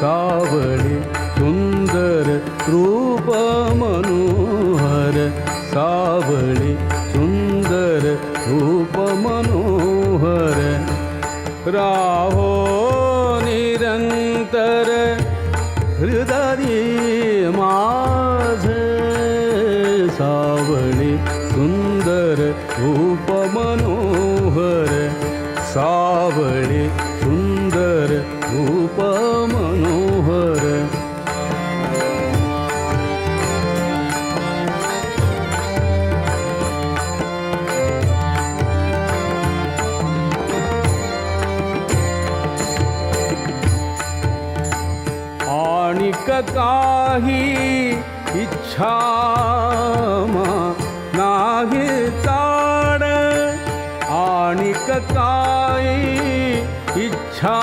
सावळे सुंदर रूप मनोहर सावळे सुंदर रूप मनोहर राहो निरंतर, हृदय माझ। सावळे सुंदर रूप मनोहर सावळे सुंदर रूप आणिक काही इच्छा नाही ताड आणिक काही इच्छा